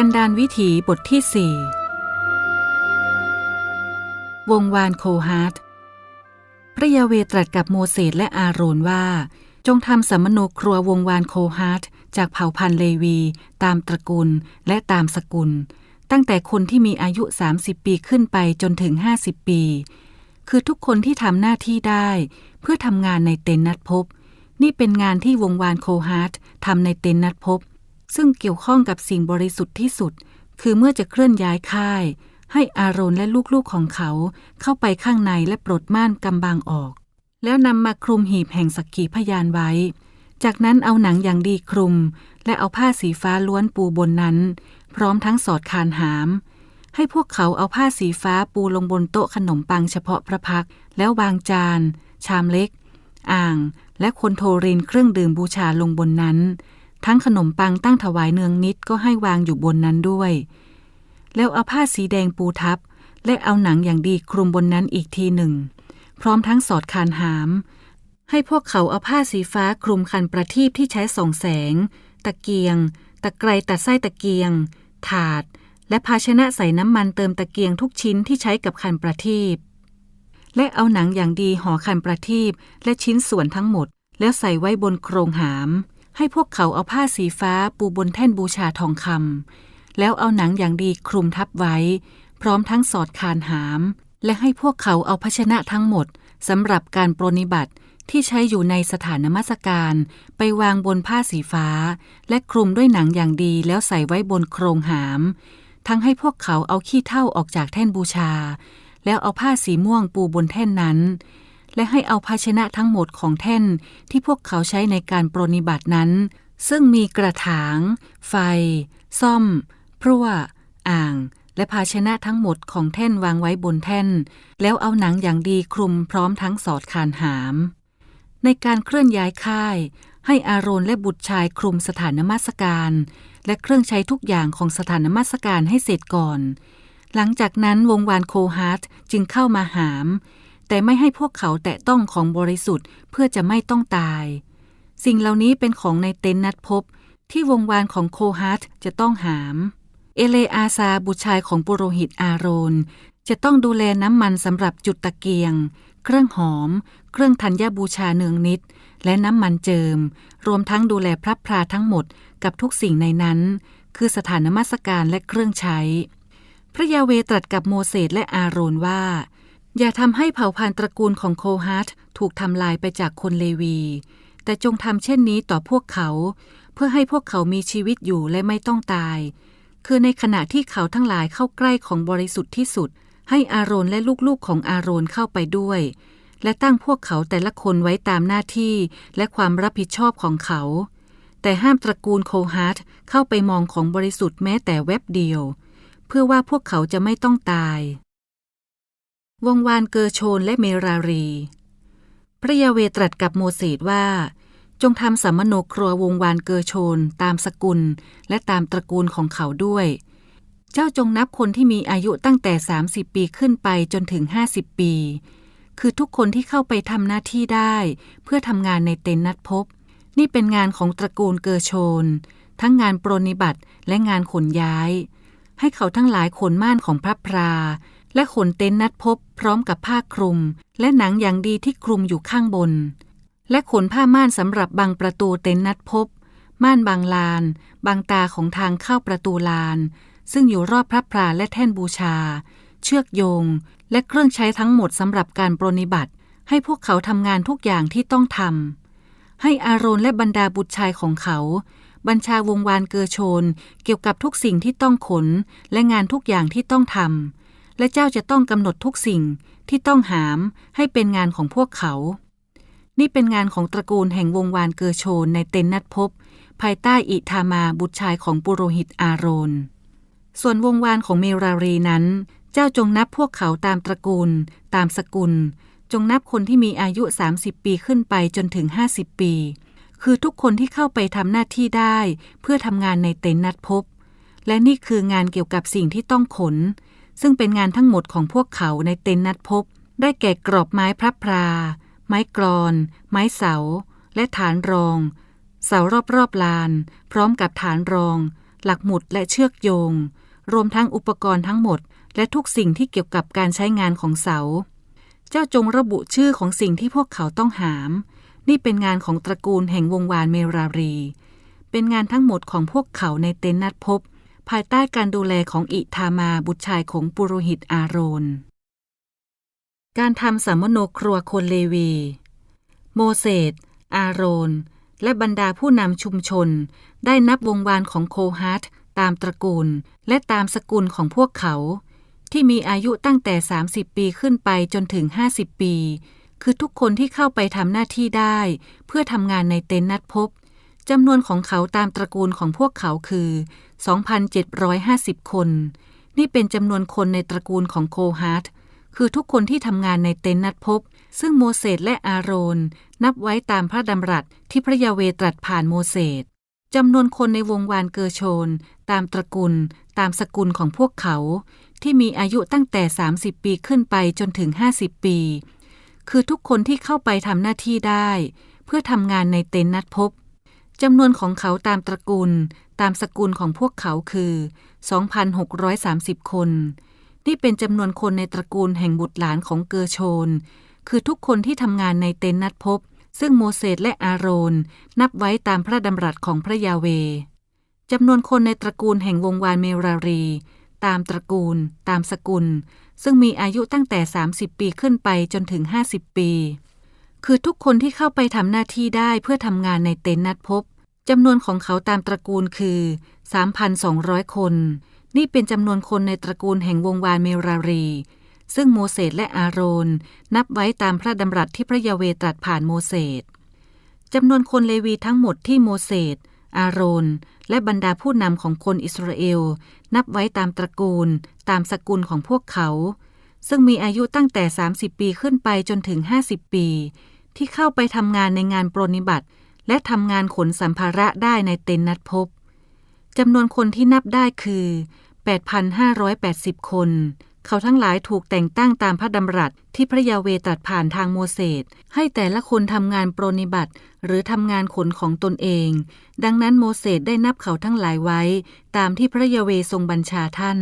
กันดานวิถีบทที่สี่วงวานโคฮาร์ตพระยาเวตรัสกับโมเสสและอาโรนว่า จงทำสัมมโนครัววงวานโคฮาร์ตจากเผ่าพันธุ์เลวี ตามตระกูลและตามสกุล ตั้งแต่คนที่มีอายุ 30 ปีขึ้นไปจนถึง 50 ปี คือทุกคนที่ทำหน้าที่ได้ เพื่อทำงานในเต็นนัดพบ นี่เป็นงานที่วงวานโคฮาร์ตทำในเต็นนัดพบ ซึ่งเกี่ยวข้องกับสิ่งบริสุทธิ์ที่สุด คือเมื่อจะเคลื่อนย้ายค่าย ให้อาโรนและลูกๆของเขาเข้าไปข้างในและปลดม่านกำบังออก แล้วนำมาคลุมหีบแห่งสักขีพยานไว้ จากนั้นเอาหนังอย่างดีคลุม และเอาผ้าสีฟ้าล้วนปูบนนั้น พร้อมทั้งสอดคานหาม ให้พวกเขาเอาผ้าสีฟ้าปูลงบนโต๊ะขนมปังเฉพาะพระพัก แล้ววางจาน ชามเล็ก อ่าง และคนโทรินเครื่องดื่มบูชาลงบนนั้น ทั้งขนมปังตั้งถวายเนืองนิดก็ให้วางอยู่บนนั้นด้วย แล้วเอาผ้าสีแดงปูทับ และเอาหนังอย่างดีคลุมบนนั้นอีกทีหนึ่ง พร้อมทั้งสอดคานหาม ให้พวกเขาเอาผ้าสีฟ้าคลุมคันประทีปที่ใช้ส่องแสง ตะเกียง ตะไคร้ตัดไส้ตะเกียง ถาด และภาชนะใส่น้ำมันเติมตะเกียงทุกชิ้นที่ใช้กับคันประทีปและเอาหนังอย่างดีห่อคันประทีปและชิ้นส่วนทั้งหมด แล้วใส่ไว้บนโครงหาม ให้พวกเขาเอาผ้าสีฟ้าปูบนแท่นบูชาทองคำแล้วเอาหนังอย่างดีคลุมทับไว้ พร้อมทั้งสอดคานหาม และให้พวกเขาเอาภาชนะทั้งหมดสำหรับการปรนิบัติที่ใช้อยู่ในสถานนมัสการไปวางบนผ้าสีฟ้า และคลุมด้วยหนังอย่างดีแล้วใส่ไว้บนโครงหาม ทั้งให้พวกเขาเอาขี้เท่าออกจากแท่นบูชา แล้วเอาผ้าสีม่วงปูบนแท่นนั้น และให้เอาภาชนะทั้งหมดของแท่นที่พวกเขาใช้ในการปรนิบัตินั้น ซึ่งมีกระถาง ไฟ ซ่อม พรั่ว อ่าง และภาชนะทั้งหมดของแท่นวางไว้บนแท่น แล้วเอาหนังอย่างดีคลุมพร้อมทั้งสอดคานหาม ในการเคลื่อนย้ายค่าย ให้อาโรนและบุตรชายคลุมสถานนมัสการ และเครื่องใช้ทุกอย่างของสถานนมัสการให้เสร็จก่อนหลังจากนั้นวงวานโคฮาร์ตจึงเข้ามาหาม แต่ไม่ให้พวกเขาแตะต้องของบริสุทธิ์เพื่อจะไม่ต้องตาย สิ่งเหล่านี้เป็นของในเต็นท์นัดพบ ที่วงวานของโคฮาร์ตจะต้องหาม เอเลอาซาบุชายของปุโรหิตอาโรน จะต้องดูแลน้ำมันสำหรับจุดตะเกียง เครื่องหอม เครื่องธัญญบูชาเนืองนิด และน้ำมันเจิม รวมทั้งดูแลพระพราทั้งหมดกับทุกสิ่งในนั้น คือสถานนมัสการและเครื่องใช้ พระยาเวตรัสกับโมเสสและอาโรนว่า อย่าทำให้เผ่าพันธุ์ตระกูลของโคฮัตถูกทำลายไปจากคนเลวี แต่จงทำเช่นนี้ต่อพวกเขา เพื่อให้พวกเขามีชีวิตอยู่และไม่ต้องตาย คือในขณะที่เขาทั้งหลายเข้าใกล้ของบริสุทธิ์ที่สุด ให้อาโรนและลูกๆของอาโรนเข้าไปด้วย และตั้งพวกเขาแต่ละคนไว้ตามหน้าที่และความรับผิดชอบของเขา แต่ห้ามตระกูลโคฮาร์ตเข้าไปมองของบริสุทธิ์แม้แต่แวบเดียว เพื่อว่าพวกเขาจะไม่ต้องตาย วงวานเกอโชนและเมรารี พระยาเวตรัสกับโมเสสว่า จงทำสัมมโนครัววงวานเกอโชนตามสกุลและตามตระกูลของเขาด้วย เจ้าจงนับคนที่มีอายุตั้งแต่ 30 ปีขึ้นไปจนถึง 50 ปี คือทุกคนที่เข้าไปทำหน้าที่ได้ เพื่อทำงานในเต็นท์นัดพบ นี่เป็นงานของตระกูลเกอโชน ทั้งงานปรนิบัติและงานขนย้าย ให้เขาทั้งหลายขนม่านของพระพรา และขนเต็นท์นัดพบพร้อมกับผ้าคลุม และหนังอย่างดีที่คลุมอยู่ข้างบน และขนผ้าม่านสำหรับบังประตูเต็นท์นัดพบ ม่านบางลาน บางตาของทางเข้าประตูลาน ซึ่งอยู่รอบพระพราและแท่นบูชา เชือกโยง และเครื่องใช้ทั้งหมดสำหรับการปรนิบัติ ให้พวกเขาทำงานทุกอย่างที่ต้องทำให้อาโรนและบรรดาบุตรชายของเขาบัญชาวงวานเกอโชน เกี่ยวกับทุกสิ่งที่ต้องขน และงานทุกอย่างที่ต้องทำ และเจ้าจะต้องกำหนดทุกสิ่งที่ต้องหามให้เป็นงานของพวกเขา นี่เป็นงานของตระกูลแห่งวงวานเกอโชนในเต็นนัดพบ ภายใต้อิทามาบุตรชายของปุโรหิตอาโรน ส่วนวงวานของเมรารีนั้น เจ้าจงนับพวกเขาตามตระกูล ตามสกุล จงนับคนที่มีอายุ 30 ปีขึ้นไปจนถึง 50 ปี คือทุกคนที่เข้าไปทำหน้าที่ได้ เพื่อทำงานในเต็นนัดพบ และนี่คืองานเกี่ยวกับสิ่งที่ต้องขน ซึ่งเป็นงานทั้งหมดของพวกเขาในเต็นท์นัดพบ ได้แก่กรอบไม้พระพรา ไม้กรอน ไม้เสา และฐานรอง เสารอบๆลาน พร้อมกับฐานรอง หลักหมุดและเชือกโยง รวมทั้งอุปกรณ์ทั้งหมด และทุกสิ่งที่เกี่ยวกับการใช้งานของเสา เจ้าจงระบุชื่อของสิ่งที่พวกเขาต้องหาม นี่เป็นงานของตระกูลแห่งวงวานเมรารี เป็นงานทั้งหมดของพวกเขาในเต็นท์นัดพบ ภายใต้การดูแลของอิธามาบุตรชายของปุโรหิตอาโรน การทำสามโนครัวคนเลวี โมเสส อาโรน และบรรดาผู้นำชุมชน ได้นับวงวานของโคฮัตตามตระกูลและตามสกุลของพวกเขา ที่มีอายุตั้งแต่ 30 ปีขึ้นไปจนถึง 50 ปี คือทุกคนที่เข้าไปทำหน้าที่ได้ เพื่อทำงานในเต็นท์นัดพบ จำนวนของเขาตามตระกูลของพวกเขาคือ 2,750 คน นี่เป็นจำนวนคนในตระกูลของโคฮัตคือทุกคนที่ทำงานในเต็นท์นัดพบ ซึ่งโมเสสและอาโรน นับไว้ตามพระดำรัสที่พระยาเวตรัสผ่านโมเสสจำนวนคนในวงวานเกอร์โชน ตามตระกูล ตามสกุลของพวกเขา ที่มีอายุตั้งแต่ 30 ปีขึ้นไปจนถึง 50 ปี คือทุกคนที่เข้าไปทำหน้าที่ได้ เพื่อทำงานในเต็นท์นัดพบ จำนวนของเขาตามตระกูลตามสกุลของพวกเขาคือ 2,630 คน นี่เป็นจำนวนคนในตระกูลแห่งบุตรหลานของเกอร์โชน คือทุกคนที่ทำงานในเต็นท์นัดพบ ซึ่งโมเสสและอาโรน นับไว้ตามพระดำรัสของพระยาเวจำนวนคนในตระกูลแห่งวงวานเมรารี ตามตระกูล ตามสกุล ซึ่งมีอายุตั้งแต่ 30 ปีขึ้นไปจนถึง 50 ปี คือทุกคนที่เข้าไปทำหน้าที่ได้เพื่อทำงานในเต็นท์นัดพบจำนวนของเขาตามตระกูลคือ 3,200 คน นี่เป็นจำนวนคนในตระกูลแห่งวงวานเมรารี ซึ่งโมเสสและอาโรน นับไว้ตามพระดำรัสที่พระยาเวตรัสผ่านโมเสสจำนวนคนเลวีทั้งหมดที่โมเสสอาโรน และบรรดาผู้นำของคนอิสราเอล นับไว้ตามตระกูล ตามสกุลของพวกเขา ซึ่งมีอายุตั้งแต่ 30 ปีขึ้นไปจนถึง 50 ปี ที่เข้าไปทำงานในงานปรนิบัติ และทำงานขนสัมภาระได้ในเต็นท์นัดพบจำนวนคนที่นับได้คือ 8,580 คน เขาทั้งหลายถูกแต่งตั้งตามพระดำรัสที่พระยาเวตรัสผ่านทางโมเสส ให้แต่ละคนทำงานปรนนิบัติ หรือทำงานขนของตนเอง ดังนั้นโมเสสได้นับเขาทั้งหลายไว้ ตามที่พระยาเวทรงบัญชาท่าน